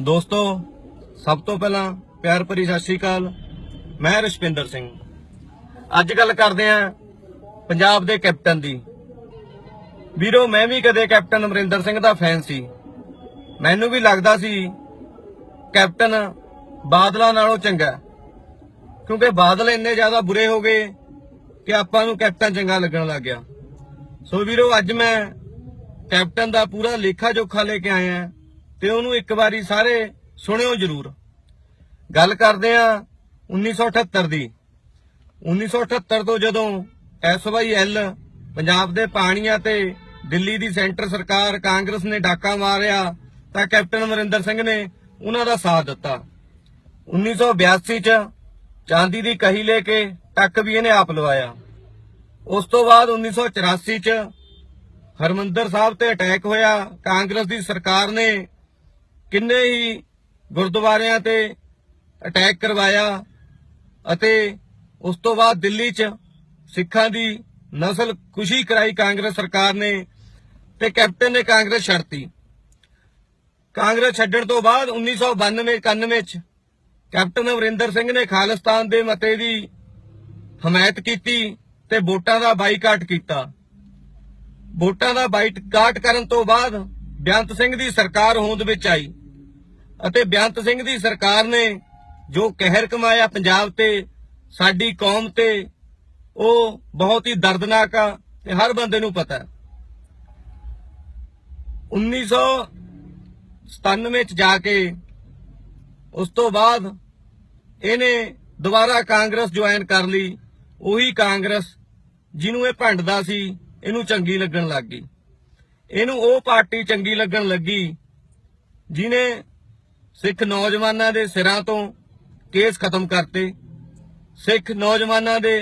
ਦੋਸਤੋ, ਸਭ ਤੋਂ ਪਹਿਲਾਂ ਪਿਆਰ ਭਰੀ ਸਤਿ ਸ਼੍ਰੀ ਅਕਾਲ। ਮੈਂ ਰਸ਼ਪਿੰਦਰ ਸਿੰਘ। ਅੱਜ ਗੱਲ ਕਰਦੇ ਆਂ ਪੰਜਾਬ ਦੇ ਕੈਪਟਨ ਦੀ। ਵੀਰੋ, ਮੈਂ ਵੀ ਕਦੇ ਕੈਪਟਨ ਅਮਰਿੰਦਰ ਸਿੰਘ ਦਾ ਫੈਨ ਸੀ। ਮੈਨੂੰ ਵੀ ਲੱਗਦਾ ਸੀ ਕੈਪਟਨ ਬਾਦਲਾਂ ਨਾਲੋਂ ਚੰਗਾ ਕਿਉਂਕਿ ਬਾਦਲ ਇੰਨੇ ਜ਼ਿਆਦਾ ਬੁਰੇ ਹੋ ਗਏ ਕਿ ਆਪਾਂ ਨੂੰ ਕੈਪਟਨ ਚੰਗਾ ਲੱਗਣ ਲੱਗ ਗਿਆ। ਸੋ ਵੀਰੋ, ਅੱਜ ਮੈਂ ਕੈਪਟਨ ਦਾ ਪੂਰਾ ਲੇਖਾ ਜੋਖਾ ਲੈ ਕੇ ਆਇਆ ਤੇ ਉਹਨੂੰ ਇੱਕ ਵਾਰੀ ਸਾਰੇ ਸੁਣਿਓ ਜਰੂਰ। ਗੱਲ ਕਰਦੇ ਆ 1978 ਦੀ। 1978 ਤੋਂ ਜਦੋਂ ਐਸਵਾਈਐਲ ਪੰਜਾਬ ਦੇ ਪਾਣੀਆਂ ਤੇ ਦਿੱਲੀ ਦੀ ਸੈਂਟਰ ਸਰਕਾਰ ਕਾਂਗਰਸ ਨੇ ਡਾਕਾ ਮਾਰਿਆ ਤਾਂ ਕੈਪਟਨ ਅਮਰਿੰਦਰ ਸਿੰਘ ਨੇ ਉਹਨਾਂ ਦਾ ਸਾਥ ਦਿੱਤਾ। 1982 ਚ ਚਾਂਦੀ ਦੀ ਕਹੀ ਲੈ ਕੇ ਟੱਕ ਵੀ ਇਹਨੇ ਆਪ ਲਵਾਇਆ। ਉਸ ਤੋਂ ਬਾਅਦ 1984 ਚ ਹਰਮੰਦਰ ਸਾਹਿਬ ਤੇ ਅਟੈਕ ਹੋਇਆ। ਕਾਂਗਰਸ ਦੀ ਸਰਕਾਰ ਨੇ ਕਿੰਨੇ ਹੀ ਗੁਰਦੁਆਰਿਆਂ ਤੇ ਅਟੈਕ ਕਰਵਾਇਆ ਅਤੇ ਉਸ ਤੋਂ ਬਾਅਦ ਦਿੱਲੀ 'ਚ ਸਿੱਖਾਂ ਦੀ ਨਸਲ ਖੁਸ਼ੀ ਕਰਾਈ ਕਾਂਗਰਸ ਸਰਕਾਰ ਨੇ ਤੇ ਕੈਪਟਨ ਨੇ ਕਾਂਗਰਸ ਛੱਡਤੀ। ਕਾਂਗਰਸ ਛੱਡਣ ਤੋਂ ਬਾਅਦ 1992 91 'ਚ ਕੈਪਟਨ ਅਮਰਿੰਦਰ ਸਿੰਘ ਨੇ ਖਾਲਿਸਤਾਨ ਦੇ ਮਤੇ ਦੀ ਹਮਾਇਤ ਕੀਤੀ ਤੇ ਵੋਟਾਂ ਦਾ ਬਾਈਕਾਟ ਕੀਤਾ। ਵੋਟਾਂ ਦਾ ਬਾਈਕਾਟ ਕਰਨ ਤੋਂ ਬਾਅਦ ਬੇਅੰਤ ਸਿੰਘ ਦੀ ਸਰਕਾਰ ਹੋਂਦ ਵਿੱਚ ਆਈ ਅਤੇ ਬੇਅੰਤ ਸਿੰਘ ਦੀ ਸਰਕਾਰ ਨੇ ਜੋ ਕਹਿਰ ਕਮਾਇਆ ਪੰਜਾਬ ਤੇ, ਸਾਡੀ ਕੌਮ ਤੇ, ਉਹ ਬਹੁਤ ਹੀ ਦਰਦਨਾਕ ਆ ਤੇ ਹਰ ਬੰਦੇ ਨੂੰ ਪਤਾ ਹੈ। 1997 ਚ ਜਾ ਕੇ ਉਸ ਤੋਂ ਬਾਅਦ ਇਹਨੇ ਦੁਬਾਰਾ ਕਾਂਗਰਸ ਜੁਆਇਨ ਕਰ ਲਈ। ਉਹੀ ਕਾਂਗਰਸ ਜਿਹਨੂੰ ਇਹ ਭੰਡਦਾ ਸੀ, ਇਹਨੂੰ ਚੰਗੀ ਲੱਗਣ ਲੱਗ ਗਈ। ਇਹਨੂੰ ਉਹ ਪਾਰਟੀ ਚੰਗੀ ਲੱਗਣ ਲੱਗੀ ਜਿਨੇ ਸਿੱਖ ਨੌਜਵਾਨਾਂ ਦੇ ਸਿਰਾਂ ਤੋਂ ਕੇਸ ਖਤਮ ਕਰਤੇ। ਸਿੱਖ ਨੌਜਵਾਨਾਂ ਦੇ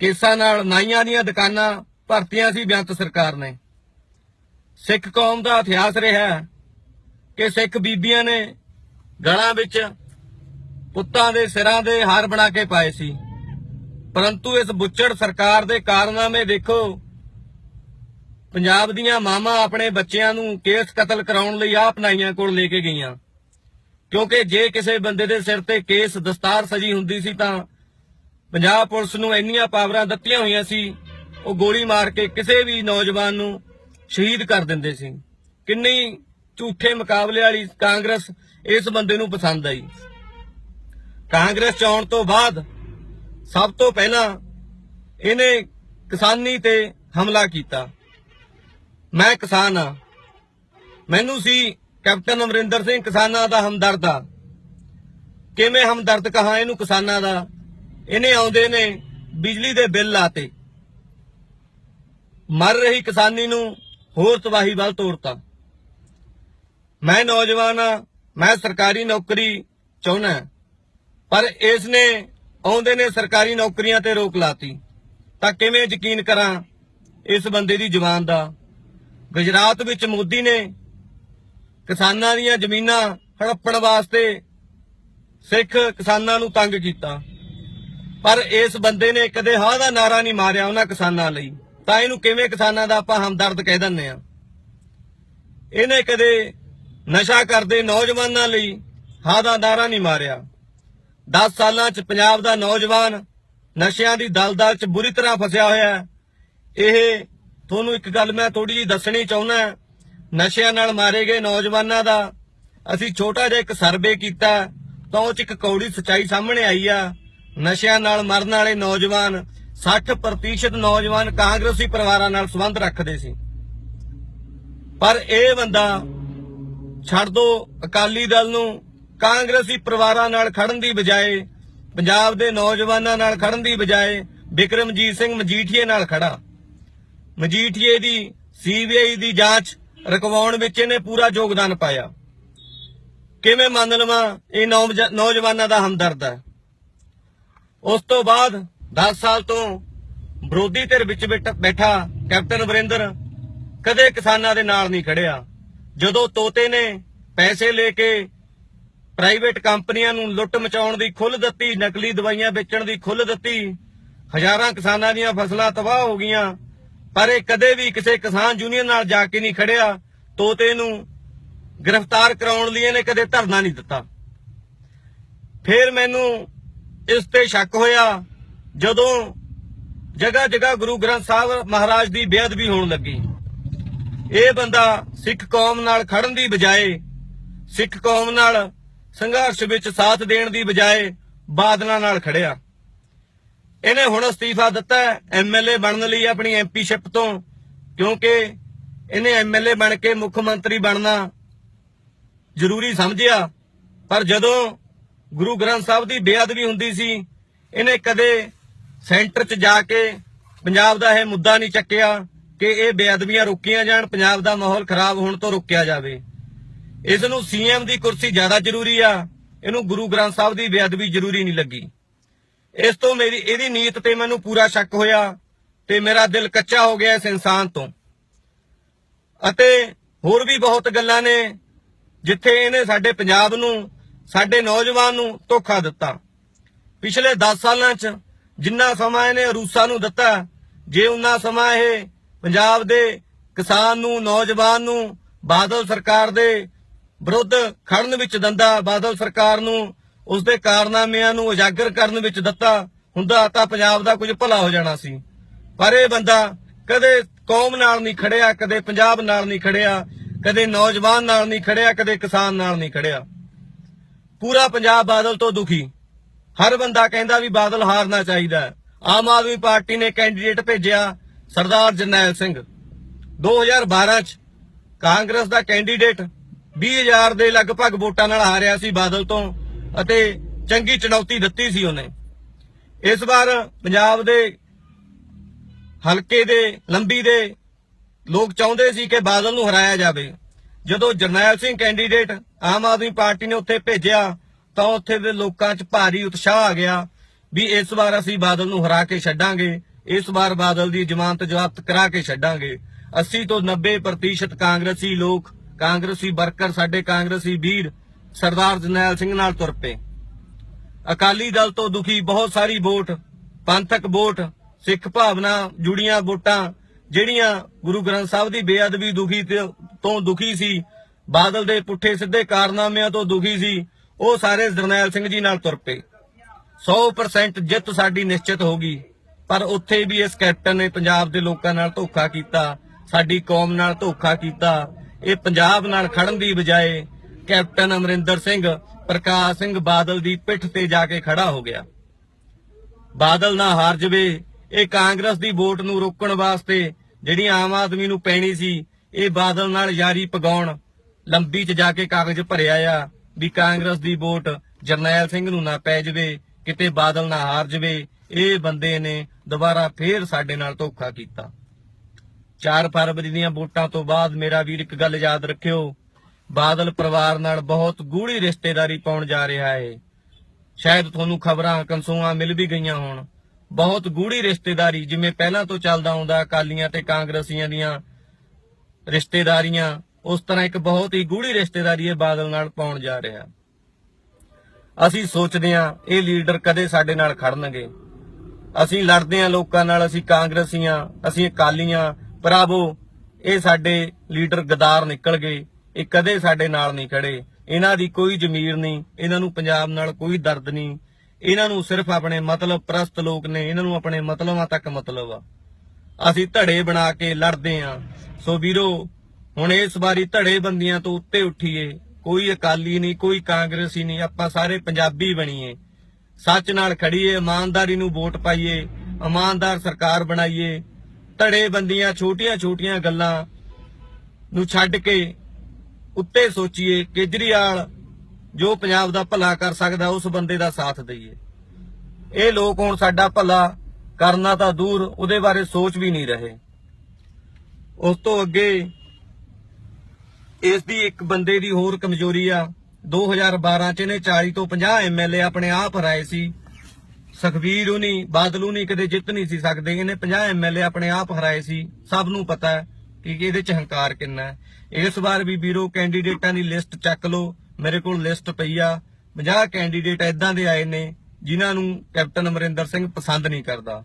ਕੇਸਾਂ ਨਾਲ ਨਾਈਆਂ ਦੀਆਂ ਦੁਕਾਨਾਂ ਭਰਤੀਆਂ ਸੀ ਬੇਅੰਤ ਸਰਕਾਰ ਨੇ। ਸਿੱਖ ਕੌਮ ਦਾ ਇਤਿਹਾਸ ਰਿਹਾ ਕਿ ਸਿੱਖ ਬੀਬੀਆਂ ਨੇ ਗਲਾਂ ਵਿੱਚ ਪੁੱਤਾਂ ਦੇ ਸਿਰਾਂ ਦੇ ਹਾਰ ਬਣਾ ਕੇ ਪਾਏ ਸੀ। ਪਰੰਤੂ ਇਸ ਬੁੱਚੜ ਸਰਕਾਰ ਦੇ ਕਾਰਨਾਮੇ ਦੇਖੋ ਪੰਜਾਬ ਦੀਆਂ ਮਾਵਾਂ ਆਪਣੇ ਬੱਚਿਆਂ ਨੂੰ ਕੇਸ ਕਤਲ ਕਰਾਉਣ ਲਈ ਆਪ ਨਾਈਆਂ ਕੋਲ ਲੈ ਕੇ ਗਈਆਂ। ਕਿਉਂਕਿ ਜੇ ਕਿਸੇ ਬੰਦੇ ਦੇ ਸਿਰ ਤੇ ਕੇਸ ਦਸਤਾਰ ਸਜੀ ਹੁੰਦੀ ਸੀ ਤਾਂ ਪੰਜਾਬ ਪੁਲਿਸ ਨੂੰ ਇੰਨੀਆਂ ਪਾਵਰਾਂ ਦਿੱਤੀਆਂ ਹੋਈਆਂ ਸੀ, ਉਹ ਗੋਲੀ ਮਾਰ ਕੇ ਕਿਸੇ ਵੀ ਨੌਜਵਾਨ ਨੂੰ ਸ਼ਹੀਦ ਕਰ ਦਿੰਦੇ ਸੀ। ਕਿੰਨੀ ਝੂਠੇ ਮੁਕਾਬਲੇ ਵਾਲੀ ਕਾਂਗਰਸ ਇਸ ਬੰਦੇ ਨੂੰ ਪਸੰਦ ਆਈ। ਕਾਂਗਰਸ ਚ ਆਉਣ ਤੋਂ ਬਾਅਦ ਸਭ ਤੋਂ ਪਹਿਲਾਂ ਇਹਨੇ ਕਿਸਾਨੀ ਤੇ ਹਮਲਾ ਕੀਤਾ। ਮੈਂ ਕਿਸਾਨ ਆ ਮੈਨੂੰ ਸੀ ਕੈਪਟਨ ਅਮਰਿੰਦਰ ਸਿੰਘ ਕਿਸਾਨਾਂ ਦਾ ਹਮਦਰਦ ਆ। ਕਿਵੇਂ ਹਮਦਰਦ ਕਹਾ ਇਹਨੂੰ ਕਿਸਾਨਾਂ ਦਾ? ਇਹਨੇ ਆਉਂਦੇ ਨੇ ਬਿਜਲੀ ਦੇ ਬਿੱਲ ਲਾਤੇ। ਮਰ ਰਹੀ ਕਿਸਾਨੀ ਨੂੰ ਹੋਰ ਤਬਾਹੀ ਵੱਲ ਤੋਰਤਾ। ਮੈਂ ਨੌਜਵਾਨ ਆ ਮੈਂ ਸਰਕਾਰੀ ਨੌਕਰੀ ਚਾਹੁੰਦਾ ਪਰ ਇਸ ਨੇ ਆਉਂਦੇ ਨੇ ਸਰਕਾਰੀ ਨੌਕਰੀਆਂ ਤੇ ਰੋਕ ਲਾਤੀ। ਤਾਂ ਕਿਵੇਂ ਯਕੀਨ ਕਰਾਂ ਇਸ ਬੰਦੇ ਦੀ ਜ਼ੁਬਾਨ ਦਾ? ਗੁਜਰਾਤ ਵਿੱਚ ਮੋਦੀ ਨੇ ਕਿਸਾਨਾਂ ਦੀਆਂ ਜ਼ਮੀਨਾਂ ਹੜੱਪਣ ਵਾਸਤੇ ਸਿੱਖ ਕਿਸਾਨਾਂ ਨੂੰ ਤੰਗ ਕੀਤਾ। ਪਰ ਇਸ ਬੰਦੇ ਨੇ ਕਦੇ ਹਾਂ ਦਾ ਨਾਰਾ ਨਹੀਂ ਮਾਰਿਆ ਉਹਨਾਂ ਕਿਸਾਨਾਂ ਲਈ। ਤਾਂ ਇਹਨੂੰ ਕਿਵੇਂ ਕਿਸਾਨਾਂ ਦਾ ਆਪਾਂ ਹਮਦਰਦ ਕਹਿ ਦਿੰਨੇ ਆ ਇਹਨੇ ਕਦੇ ਨਸ਼ਾ ਕਰਦੇ ਨੌਜਵਾਨਾਂ ਲਈ ਹਾਂ ਦਾ ਨਾਰਾ ਨਹੀਂ ਮਾਰਿਆ। 10 ਸਾਲਾਂ ਚ ਪੰਜਾਬ ਦਾ ਨੌਜਵਾਨ ਨਸ਼ਿਆਂ ਦੀ ਦਲਦਲ ਚ ਬੁਰੀ ਤਰ੍ਹਾਂ ਫਸਿਆ ਹੋਇਆ ਹੈ। ਇਹ ਤੁਹਾਨੂੰ ਇੱਕ ਗੱਲ ਮੈਂ ਥੋੜੀ ਜੀ ਦੱਸਣੀ ਚਾਹੁੰਦਾ ਨਸ਼ਿਆਂ ਨਾਲ ਮਾਰੇ ਗਏ ਨੌਜਵਾਨਾਂ ਦਾ ਅਸੀਂ ਛੋਟਾ ਜਿਹਾ ਇੱਕ ਸਰਵੇ ਕੀਤਾ, ਤਾਂ ਉਹ ਚ ਇੱਕ ਕੌੜੀ ਸਚਾਈ ਸਾਹਮਣੇ ਆਈ ਆ। ਨਸ਼ਿਆਂ ਨਾਲ ਮਰਨ ਵਾਲੇ ਨੌਜਵਾਨ 60% ਨੌਜਵਾਨ ਕਾਂਗਰਸੀ ਪਰਿਵਾਰਾਂ ਨਾਲ ਸੰਬੰਧ ਰੱਖਦੇ ਸੀ। ਪਰ ਇਹ ਬੰਦਾ ਛੱਡ ਦੋ, ਅਕਾਲੀ ਦਲ ਨੂੰ। ਕਾਂਗਰਸੀ ਪਰਿਵਾਰਾਂ ਨਾਲ ਖੜਨ ਦੀ ਬਜਾਏ, ਪੰਜਾਬ ਦੇ ਨੌਜਵਾਨਾਂ ਨਾਲ ਖੜਨ ਦੀ ਬਜਾਏ, ਬਿਕਰਮਜੀਤ ਸਿੰਘ ਮਜੀਠੀਏ ਨਾਲ ਖੜਾ। ਮਜੀਠੀਏ ਦੀ, ਸੀਬੀਆਈ ਦੀ ਜਾਂਚ ਰਕਵਾਉਣ ਵਿੱਚ ਇਹਨੇ ਪੂਰਾ ਯੋਗਦਾਨ ਪਾਇਆ। ਕਿਵੇਂ ਮੰਨ ਲਵਾਂ, ਇਹ ਨੌਜਵਾਨਾਂ ਦਾ ਹਮਦਰਦ ਹੈ। ਉਸ ਤੋਂ ਬਾਅਦ 10 ਸਾਲ ਤੋਂ ਵਿਰੋਧੀ ਧਿਰ ਵਿੱਚ ਬੈਠਾ ਕੈਪਟਨ ਅਮਰਿੰਦਰ ਕਦੇ ਕਿਸਾਨਾਂ ਦੇ ਨਾਲ ਨਹੀਂ ਖੜਿਆ। ਜਦੋਂ ਤੋਤੇ ਨੇ ਪੈਸੇ ਲੈ ਕੇ ਪ੍ਰਾਈਵੇਟ ਕੰਪਨੀਆਂ ਨੂੰ ਲੁੱਟ ਮਚਾਉਣ ਦੀ ਖੁੱਲ ਦਿੱਤੀ, ਨਕਲੀ ਦਵਾਈਆਂ ਵੇਚਣ ਦੀ ਖੁੱਲ ਦਿੱਤੀ, ਹਜ਼ਾਰਾਂ ਕਿਸਾਨਾਂ ਦੀਆਂ ਫਸਲਾਂ ਤਬਾਹ ਹੋ ਗਈਆਂ ਪਰ ਇਹ ਕਦੇ ਵੀ ਕਿਸੇ ਕਿਸਾਨ ਯੂਨੀਅਨ ਨਾਲ ਜਾ ਕੇ ਨਹੀਂ ਖੜਿਆ। ਤੋਤੇ ਨੂੰ ਗ੍ਰਿਫਤਾਰ ਕਰਾਉਣ ਲਈ ਇਹਨੇ ਕਦੇ ਧਰਨਾ ਨਹੀਂ ਦਿੱਤਾ। ਫਿਰ ਮੈਨੂੰ ਇਸ ਤੇ ਸ਼ੱਕ ਹੋਇਆ, ਜਦੋਂ ਜਗਾ ਜਗ੍ਹਾ ਗੁਰੂ ਗ੍ਰੰਥ ਸਾਹਿਬ ਮਹਾਰਾਜ ਦੀ ਬੇਅਦਬੀ ਹੋਣ ਲੱਗੀ। ਇਹ ਬੰਦਾ ਸਿੱਖ ਕੌਮ ਨਾਲ ਖੜਨ ਦੀ ਬਜਾਏ, ਸਿੱਖ ਕੌਮ ਨਾਲ ਸੰਘਰਸ਼ ਵਿੱਚ ਸਾਥ ਦੇਣ ਦੀ ਬਜਾਏ ਬਾਦਲਾਂ ਨਾਲ ਖੜਿਆ। ਇਹਨੇ ਹੁਣ ਅਸਤੀਫਾ ਦਿੱਤਾ ਐਮਐਲਏ ਬਣਨ ਲਈ ਆਪਣੀ ਐਮਪੀਸ਼ਿਪ ਤੋਂ, ਕਿਉਂਕਿ ਇਹਨੇ ਐਮਐਲਏ ਬਣ ਕੇ ਮੁੱਖ ਮੰਤਰੀ ਬਣਨਾ ਜ਼ਰੂਰੀ ਸਮਝਿਆ। ਪਰ ਜਦੋਂ ਗੁਰੂ ਗ੍ਰੰਥ ਸਾਹਿਬ ਦੀ ਬੇਅਦਬੀ ਹੁੰਦੀ ਸੀ, ਇਹਨੇ ਕਦੇ ਸੈਂਟਰ 'ਚ ਜਾ ਕੇ ਪੰਜਾਬ ਦਾ ਇਹ ਮੁੱਦਾ ਨਹੀਂ ਚੱਕਿਆ ਕਿ ਇਹ ਬੇਅਦਬੀਆਂ ਰੋਕੀਆਂ ਜਾਣ, ਪੰਜਾਬ ਦਾ ਮਾਹੌਲ ਖਰਾਬ ਹੋਣ ਤੋਂ ਰੋਕਿਆ ਜਾਵੇ। ਇਸ ਨੂੰ ਸੀਐਮ ਦੀ ਕੁਰਸੀ ਜ਼ਿਆਦਾ ਜ਼ਰੂਰੀ ਆ, ਇਹਨੂੰ ਗੁਰੂ ਗ੍ਰੰਥ ਸਾਹਿਬ ਦੀ ਬੇਅਦਬੀ ਜ਼ਰੂਰੀ ਨਹੀਂ ਲੱਗੀ। ਇਸ ਤੋਂ ਮੇਰੀ, ਇਹਦੀ ਨੀਤ ਤੇ ਮੈਨੂੰ ਪੂਰਾ ਸ਼ੱਕ ਹੋਇਆ ਤੇ ਮੇਰਾ ਦਿਲ ਕੱਚਾ ਹੋ ਗਿਆ ਇਸ ਇਨਸਾਨ ਤੋਂ। ਅਤੇ ਹੋਰ ਵੀ ਬਹੁਤ ਗੱਲਾਂ ਨੇ ਜਿੱਥੇ ਇਹਨੇ ਸਾਡੇ ਪੰਜਾਬ ਨੂੰ, ਸਾਡੇ ਨੌਜਵਾਨ ਨੂੰ ਧੋਖਾ ਦਿੱਤਾ। ਪਿਛਲੇ 10 ਸਾਲਾਂ 'ਚ ਜਿੰਨਾ ਸਮਾਂ ਇਹਨੇ ਰੂਸਾ ਨੂੰ ਦਿੱਤਾ, ਜੇ ਉਨਾ ਸਮਾਂ ਇਹ ਪੰਜਾਬ ਦੇ ਕਿਸਾਨ ਨੂੰ, ਨੌਜਵਾਨ ਨੂੰ ਬਾਦਲ ਸਰਕਾਰ ਦੇ ਵਿਰੁੱਧ ਖੜਨ ਵਿੱਚ ਦੰਦਾ, ਬਾਦਲ ਸਰਕਾਰ ਨੂੰ ਉਸ ਦੇ ਕਾਰਨਾਮਿਆਂ ਨੂੰ ਉਜਾਗਰ ਕਰਨ ਵਿੱਚ ਦਿੱਤਾ ਹੁੰਦਾ ਤਾਂ ਪੰਜਾਬ ਦਾ ਕੁਝ ਭਲਾ ਹੋ ਜਾਣਾ ਸੀ। ਪਰ ਇਹ ਬੰਦਾ ਕਦੇ ਕੌਮ ਨਾਲ ਨਹੀਂ ਖੜਿਆ, ਕਦੇ ਪੰਜਾਬ ਨਾਲ ਨਹੀਂ ਖੜਿਆ, ਕਦੇ ਨੌਜਵਾਨ ਨਾਲ ਨਹੀਂ ਖੜਿਆ, ਕਦੇ ਕਿਸਾਨ ਨਾਲ ਨਹੀਂ ਖੜਿਆ। ਪੂਰਾ ਪੰਜਾਬ ਬਾਦਲ ਤੋਂ ਦੁਖੀ। ਹਰ ਬੰਦਾ ਕਹਿੰਦਾ ਵੀ ਬਾਦਲ ਹਾਰਨਾ ਚਾਹੀਦਾ ਆਮ ਆਦਮੀ ਪਾਰਟੀ ਨੇ ਕੈਂਡੀਡੇਟ ਭੇਜਿਆ ਸਰਦਾਰ ਜਰਨੈਲ ਸਿੰਘ। 2012 ਚ ਕਾਂਗਰਸ ਦਾ ਕੈਂਡੀਡੇਟ 20000 ਦੇ ਲਗਭਗ ਵੋਟਾਂ ਨਾਲ ਹਾਰਿਆ ਸੀ ਬਾਦਲ ਤੋਂ। ਅਤੇ ਚੰਗੀ ਚੁਣੌਤੀ ਦਿੱਤੀ ਸੀ ਉਹਨੇ। ਇਸ ਵਾਰ ਪੰਜਾਬ ਦੇ ਹਲਕੇ ਦੇ, ਲੰਬੀ ਦੇ ਲੋਕ ਚਾਹੁੰਦੇ ਸੀ ਕਿ ਬਾਦਲ ਨੂੰ ਹਰਾਇਆ ਜਾਵੇ। ਜਦੋਂ ਜਰਨੈਲ ਸਿੰਘ ਕੈਂਡੀਡੇਟ ਆਮ ਆਦਮੀ ਪਾਰਟੀ ਨੇ ਉੱਥੇ ਭੇਜਿਆ, ਤਾਂ ਉੱਥੇ ਦੇ ਲੋਕਾਂ 'ਚ ਭਾਰੀ ਉਤਸ਼ਾਹ ਆ ਗਿਆ ਵੀ ਇਸ ਵਾਰ ਅਸੀਂ ਬਾਦਲ ਨੂੰ ਹਰਾ ਕੇ ਛੱਡਾਂਗੇ, ਇਸ ਵਾਰ ਬਾਦਲ ਦੀ ਜ਼ਮਾਨਤ ਜ਼ਬਤ ਕਰਾ ਕੇ ਛੱਡਾਂਗੇ। 80 ਤੋਂ 90% ਕਾਂਗਰਸੀ ਲੋਕ, ਕਾਂਗਰਸੀ ਵਰਕਰ, ਸਾਡੇ ਕਾਂਗਰਸੀ ਵੀਰ ਸਰਦਾਰ ਜਰਨੈਲ ਸਿੰਘ ਨਾਲ ਤੁਰ ਪਏ। ਅਕਾਲੀ ਦਲ ਤੋਂ ਦੁਖੀ ਬਹੁਤ ਸਾਰੀ ਵੋਟ, ਪੰਥਕ ਵੋਟ, ਸਿੱਖ ਭਾਵਨਾ ਜੁੜੀਆਂ ਵੋਟਾਂ, ਜਿਹੜੀਆਂ ਗੁਰੂ ਗ੍ਰੰਥ ਸਾਹਿਬ ਦੀ ਬੇਅਦਬੀ ਦੁਖੀ ਤੋਂ ਦੁਖੀ ਸੀ, ਬਾਦਲ ਦੇ ਪੁੱਠੇ ਸਿੱਧੇ ਕਾਰਨਾਮਿਆਂ ਤੋਂ ਦੁਖੀ ਸੀ, ਉਹ ਸਾਰੇ ਜਰਨੈਲ ਸਿੰਘ ਜੀ ਨਾਲ ਤੁਰ ਪਏ। 100% ਜਿੱਤ ਸਾਡੀ ਨਿਸ਼ਚਿਤ ਹੋ ਗਈ, ਪਰ ਉੱਥੇ ਵੀ ਇਸ ਕੈਪਟਨ ਨੇ ਪੰਜਾਬ ਦੇ ਲੋਕਾਂ ਨਾਲ ਧੋਖਾ ਕੀਤਾ, ਸਾਡੀ ਕੌਮ ਨਾਲ ਧੋਖਾ ਕੀਤਾ, ਇਹ ਪੰਜਾਬ ਨਾਲ ਖੜਨ ਦੀ ਬਜਾਏ ਕੈਪਟਨ ਅਮਰਿੰਦਰ ਸਿੰਘ, ਪ੍ਰਕਾਸ਼ ਸਿੰਘ ਬਾਦਲ ਦੀ ਪਿੱਠ ਤੇ ਜਾ ਕੇ ਖੜਾ ਹੋ ਗਿਆ। ਬਾਦਲ ਨਾ ਹਾਰ ਜਵੇ, ਇਹ ਕਾਂਗਰਸ ਦੀ ਵੋਟ ਨੂੰ ਰੋਕਣ ਵਾਸਤੇ ਜਿਹੜੀ ਆਮ ਆਦਮੀ ਨੂੰ ਪੈਣੀ ਸੀ, ਇਹ ਬਾਦਲ ਨਾਲ ਯਾਰੀ ਪਗਾਉਣ ਲੰਬੀ ਚ ਜਾ ਕੇ ਕਾਗਜ਼ ਭਰਿਆ ਆ ਵੀ ਕਾਂਗਰਸ ਦੀ ਵੋਟ ਜਰਨੈਲ ਸਿੰਘ ਨੂੰ ਨਾ ਪੈ ਜਵੇ, ਕਿਤੇ ਬਾਦਲ ਨਾ ਹਾਰ ਜਵੇ, ਇਹ ਬੰਦੇ ਨੇ ਦੁਬਾਰਾ ਫੇਰ ਸਾਡੇ ਨਾਲ ਧੋਖਾ ਕੀਤਾ। 4 ਫਰਵਰੀ ਦੀਆਂ ਵੋਟਾਂ ਤੋਂ ਬਾਅਦ ਮੇਰਾ ਵੀਰ ਇੱਕ ਗੱਲ ਯਾਦ ਰੱਖਿਓ ਬਾਦਲ ਪਰਿਵਾਰ ਨਾਲ ਬਹੁਤ ਗੂੜੀ ਰਿਸ਼ਤੇਦਾਰੀ ਪਾਉਣ ਜਾ ਰਿਹਾ ਹੈ ਸ਼ਾਇਦ ਤੁਹਾਨੂੰ ਖਬਰਾਂ ਕੰਸੂਆਂ ਮਿਲ ਵੀ ਗਈਆਂ ਹੋਣ। ਬਹੁਤ ਗੂੜੀ ਰਿਸ਼ਤੇਦਾਰੀ ਜਿਵੇਂ ਪਹਿਲਾਂ ਤੋਂ ਚੱਲਦਾ ਆਉਂਦਾ, ਅਕਾਲੀਆਂ ਤੇ ਕਾਂਗਰਸੀਆਂ ਦੀਆਂ ਰਿਸ਼ਤੇਦਾਰੀਆਂ, ਉਸ ਤਰ੍ਹਾਂ ਇੱਕ ਬਹੁਤ ਹੀ ਗੂੜੀ ਰਿਸ਼ਤੇਦਾਰੀ ਇਹ ਬਾਦਲ ਨਾਲ ਪਾਉਣ ਜਾ ਰਿਹਾ। ਅਸੀਂ ਸੋਚਦੇ ਹਾਂ ਇਹ ਲੀਡਰ ਕਦੇ ਸਾਡੇ ਨਾਲ ਖੜਨਗੇ। ਅਸੀਂ ਲੜਦੇ ਹਾਂ ਲੋਕਾਂ ਨਾਲ, ਅਸੀਂ ਕਾਂਗਰਸੀਆਂ, ਅਸੀਂ ਅਕਾਲੀਆਂ, ਭਰਾਵੋ, ਇਹ ਸਾਡੇ ਲੀਡਰ ਗਦਾਰ ਨਿਕਲ ਗਏ। ਇਹ ਕਦੇ ਸਾਡੇ ਨਾਲ ਨਹੀਂ ਖੜੇ। ਇਹਨਾਂ ਦੀ ਕੋਈ ਜ਼ਮੀਰ ਨਹੀਂ, ਇਹਨਾਂ ਨੂੰ ਪੰਜਾਬ ਨਾਲ ਕੋਈ ਦਰਦ ਨਹੀਂ। ਇਹਨਾਂ ਨੂੰ ਸਿਰਫ ਆਪਣੇ ਮਤਲਬ ਪ੍ਰਸਤ ਲੋਕ ਨੇ, ਇਹਨਾਂ ਨੂੰ ਆਪਣੇ ਮਤਲਬਾਂ ਤੱਕ ਮਤਲਬ ਆ। ਅਸੀਂ ਧੜੇ ਬਣਾ ਕੇ ਲੜਦੇ ਆਂ। ਸੋ ਵੀਰੋ, ਹੁਣ ਇਸ ਵਾਰੀ ਧੜੇ ਬੰਦੀਆਂ ਤੋਂ ਉੱਤੇ ਉੱਠੀਏ। ਕੋਈ ਅਕਾਲੀ ਨਹੀਂ, ਕੋਈ ਕਾਂਗਰਸੀ ਨਹੀਂ, ਆਪਾਂ ਸਾਰੇ ਪੰਜਾਬੀ ਬਣੀਏ। ਸੱਚ ਨਾਲ ਖੜੀਏ, ਇਮਾਨਦਾਰੀ ਨੂੰ ਵੋਟ ਪਾਈਏ, ਇਮਾਨਦਾਰ ਸਰਕਾਰ ਬਣਾਈਏ। ਧੜੇ ਬੰਦੀਆਂ ਛੋਟੀਆਂ ਛੋਟੀਆਂ ਗੱਲਾਂ ਨੂੰ ਛੱਡ ਕੇ ਉੱਤੇ ਸੋਚੀਏ, ਕੇਜਰੀਵਾਲ ਜੋ ਪੰਜਾਬ ਦਾ ਭਲਾ ਕਰ ਸਕਦਾ, ਉਸ ਬੰਦੇ ਦਾ ਸਾਥ ਦਈਏ। ਇਹ ਲੋਕ ਹੁਣ ਸਾਡਾ ਭਲਾ ਕਰਨਾ ਤਾਂ ਦੂਰ, ਉਹਦੇ ਬਾਰੇ ਸੋਚ ਵੀ ਨਹੀਂ ਰਹੇ। ਉਸ ਤੋਂ ਅੱਗੇ ਇਸ ਦੀ ਇੱਕ ਬੰਦੇ ਦੀ ਹੋਰ ਕਮਜ਼ੋਰੀ ਆ। 2012 ਚ ਇਹਨੇ 40 ਤੋਂ 50 ਐਮਐਲਏ ਆਪਣੇ ਆਪ ਹਰਾਏ ਸੀ। ਸੁਖਬੀਰ ਉਨੀ ਬਾਦਲੂ ਨਹੀਂ ਕਦੇ ਜਿੱਤ ਨਹੀਂ ਸੀ ਸਕਦੇ। ਇਹਨੇ 50 ਐਮਐਲਏ ਆਪਣੇ ਆਪ ਹਰਾਏ ਸੀ। ਸਭ ਨੂੰ ਪਤਾ ਹੈ। ਕਿ ਇਹਦੇ ਚ ਹੰਕਾਰ ਕਿੰਨਾ ਹੈ? ਇਸ ਵਾਰ ਵੀ ਵੀਰੋ ਕੈਂਡੀਡੇਟਾਂ ਦੀ ਲਿਸਟ ਚੱਕ ਲਓ। ਮੇਰੇ ਕੋਲ ਲਿਸਟ ਪਈ ਆ। 50 ਕੈਂਡੀਡੇਟ ਐਦਾਂ ਦੇ ਆਏ ਨੇ, ਜਿਨ੍ਹਾਂ ਨੂੰ ਕੈਪਟਨ ਅਮਰਿੰਦਰ ਸਿੰਘ ਪਸੰਦ ਨਹੀਂ ਕਰਦਾ।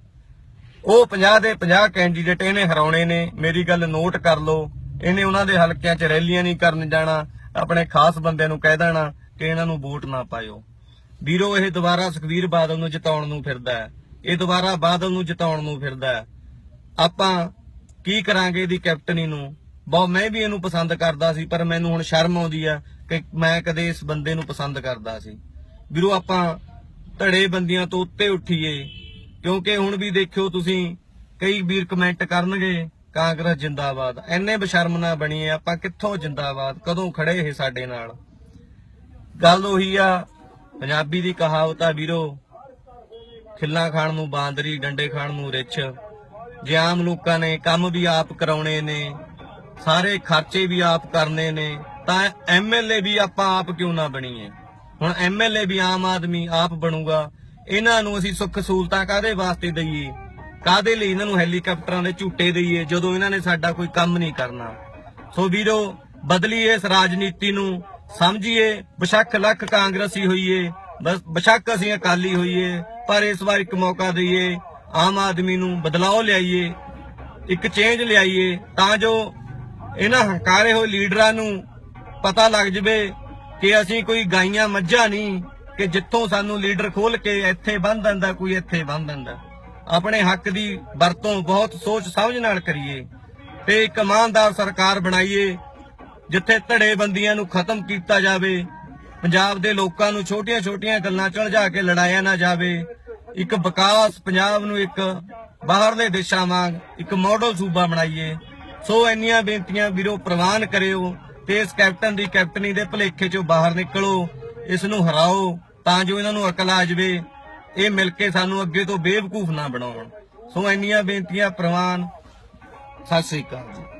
ਉਹ 50 ਦੇ 50 ਕੈਂਡੀਡੇਟ ਇਹਨੇ ਹਰਾਉਣੇ ਨੇ। ਮੇਰੀ ਗੱਲ ਨੋਟ ਕਰ ਲਓ। ਇਹਨੇ ਉਹਨਾਂ ਦੇ ਹਲਕਿਆਂ 'ਚ ਰੈਲੀਆਂ ਨਹੀਂ ਕਰਨ ਜਾਣਾ। ਆਪਣੇ ਖਾਸ ਬੰਦਿਆਂ ਨੂੰ ਕਹਿ ਦੇਣਾ ਕਿ ਇਹਨਾਂ ਨੂੰ ਵੋਟ ਨਾ ਪਾਇਓ। ਵੀਰੋ, ਇਹ ਦੁਬਾਰਾ ਸੁਖਵੀਰ ਬਾਦਲ ਨੂੰ ਜਿਤਾਉਣ ਨੂੰ ਫਿਰਦਾ ਹੈ। ਇਹ ਦੁਬਾਰਾ ਬਾਦਲ ਨੂੰ ਜਿਤਾਉਣ ਨੂੰ ਫਿਰਦਾ ਹੈ। ਆਪਾਂ ਕੀ ਕਰਾਂਗੇ ਇਹਦੀ ਕੈਪਟਨੀ ਨੂੰ? ਬਹੁਤ, ਮੈਂ ਵੀ ਇਹਨੂੰ ਪਸੰਦ ਕਰਦਾ ਸੀ, ਪਰ ਮੈਨੂੰ ਹੁਣ ਸ਼ਰਮ ਆਉਂਦੀ ਆ ਕਿ ਮੈਂ ਕਦੇ ਇਸ ਬੰਦੇ ਨੂੰ ਪਸੰਦ ਕਰਦਾ ਸੀ। ਵੀਰੋ, ਆਪਾਂ ਧੜੇ ਬੰਦੀਆਂ ਤੋਂ ਉੱਤੇ ਉੱਠੀਏ, ਕਿਉਂਕਿ ਹੁਣ ਵੀ ਦੇਖਿਓ ਤੁਸੀਂ, ਕਈ ਵੀਰ ਕਮੈਂਟ ਕਰਨਗੇ, ਕਾਂਗਰਸ ਜਿੰਦਾਬਾਦ। ਐਨੇ ਬਸ਼ਰਮ ਨਾ ਬਣੀਏ ਆਪਾਂ, ਕਿੱਥੋਂ ਜਿੰਦਾਬਾਦ, ਕਦੋਂ ਖੜੇ ਇਹ ਸਾਡੇ ਨਾਲ? ਗੱਲ ਉਹੀ ਆ, ਪੰਜਾਬੀ ਦੀ ਕਹਾਵਤ ਆ ਵੀਰੋ, ਖਿੱਲਾਂ ਖਾਣ ਨੂੰ ਬਾਂਦਰੀ, ਡੰਡੇ ਖਾਣ ਨੂੰ ਰਿੱਛ। ਜੇ ਆਮ ਲੋਕਾਂ ਨੇ, ਕੰਮ ਵੀ ਆਪ ਕਰਾਉਣੇ ਨੇ, ਸਾਰੇ ਖਰਚੇ ਵੀ ਆਪ ਕਰਨੇ ਨੇ, ਤਾਂ ਐਮਐਲਏ ਵੀ ਆਪਾਂ ਆਪ ਕਿਉਂ ਨਾ ਬਣੀਏ? ਹੁਣ ਐਮਐਲਏ ਵੀ ਆਮ ਆਦਮੀ ਆਪ ਬਣੂਗਾ, ਇਹਨਾਂ ਨੂੰ ਅਸੀਂ ਸੁੱਖ ਸਹੂਲਤਾਂ ਕਾਦੇ ਵਾਸਤੇ ਦਈਏ? ਕਾਦੇ ਲਈ ਇਹਨਾਂ ਨੂੰ ਹੈਲੀਕਾਪਟਰਾਂ ਦੇ ਝੂਟੇ ਦਈਏ, ਜਦੋਂ ਇਹਨਾਂ ਨੇ ਸਾਡਾ ਕੋਈ ਕੰਮ ਨਹੀਂ ਕਰਨਾ? ਸੋ ਵੀਰੋ, ਬਦਲੀਏ ਇਸ ਰਾਜਨੀਤੀ ਨੂੰ, ਸਮਝੀਏ, ਬਸ਼ੱਕ ਲੱਖ ਕਾਂਗਰਸੀ ਹੋਈਏ, ਬਸ, ਬਸ਼ੱਕ ਅਸੀਂ ਅਕਾਲੀ ਹੋਈਏ, ਪਰ ਇਸ ਵਾਰ ਇੱਕ ਮੌਕਾ ਦਈਏ ਆਮ ਆਦਮੀ ਨੂੰ ਬਦਲਾਅ ਲਿਆਈਏ, ਇੱਕ ਚੇਂਜ ਲਿਆਈਏ, ਤਾਂ ਜੋ ਇਹਨਾਂ ਹੰਕਾਰੇ ਹੋਏ ਲੀਡਰਾਂ ਨੂੰ ਪਤਾ ਲੱਗ ਜਵੇ ਕਿ ਅਸੀਂ ਕੋਈ ਗਾਈਆਂ ਮੱਝਾਂ ਨਹੀਂ, ਕਿ ਜਿੱਥੋਂ ਸਾਨੂੰ ਲੀਡਰ ਖੋਲ ਕੇ ਇੱਥੇ ਬੰਨ ਦਿੰਦਾ, ਕੋਈ ਇੱਥੇ ਬੰਨ ਦਿੰਦਾ। ਆਪਣੇ ਹੱਕ ਦੀ ਵਰਤੋਂ ਬਹੁਤ ਸੋਚ ਸਮਝ ਨਾਲ ਕਰੀਏ ਤੇ ਇੱਕ ਇਮਾਨਦਾਰ ਸਰਕਾਰ ਬਣਾਈਏ, ਜਿੱਥੇ ਧੜੇ ਬੰਦੀਆਂ ਨੂੰ ਖਤਮ ਕੀਤਾ ਜਾਵੇ, ਪੰਜਾਬ ਦੇ ਲੋਕਾਂ ਨੂੰ ਛੋਟੀਆਂ-ਛੋਟੀਆਂ ਗੱਲਾਂ ਚ ਉਲਝਾ ਕੇ ਲੜਾਇਆ ਨਾ ਜਾਵੇ ਇੱਕ ਵਿਕਾਸ ਪੰਜਾਬ ਨੂੰ ਇੱਕ ਬਾਹਰਲੇ ਦੇਸ਼ਾਂ ਵਾਂਗ ਇੱਕ ਮਾਡਲ ਸੂਬਾ ਬਣਾਈਏ। ਸੋ ਇੰਨੀਆਂ ਬੇਨਤੀਆਂ ਵੀਰੋ, ਪ੍ਰਵਾਨ ਕਰਿਓ ਤੇ ਇਸ ਕੈਪਟਨ ਦੀ ਕੈਪਟਨੀ ਦੇ ਭਲੇਖੇ ਚੋਂ ਬਾਹਰ ਨਿਕਲੋ, ਇਸ ਨੂੰ ਹਰਾਓ ਤਾਂ ਜੋ ਇਹਨਾਂ ਨੂੰ ਅਕਲ ਆ ਜਾਵੇ, ਇਹ ਮਿਲ ਕੇ ਸਾਨੂੰ ਅੱਗੇ ਤੋਂ ਬੇਵਕੂਫ ਨਾ ਬਣਾਉਣ। ਸੋ ਇੰਨੀਆਂ ਬੇਨਤੀਆਂ, ਪ੍ਰਵਾਨ। ਸਤਿ ਸ੍ਰੀ ਅਕਾਲ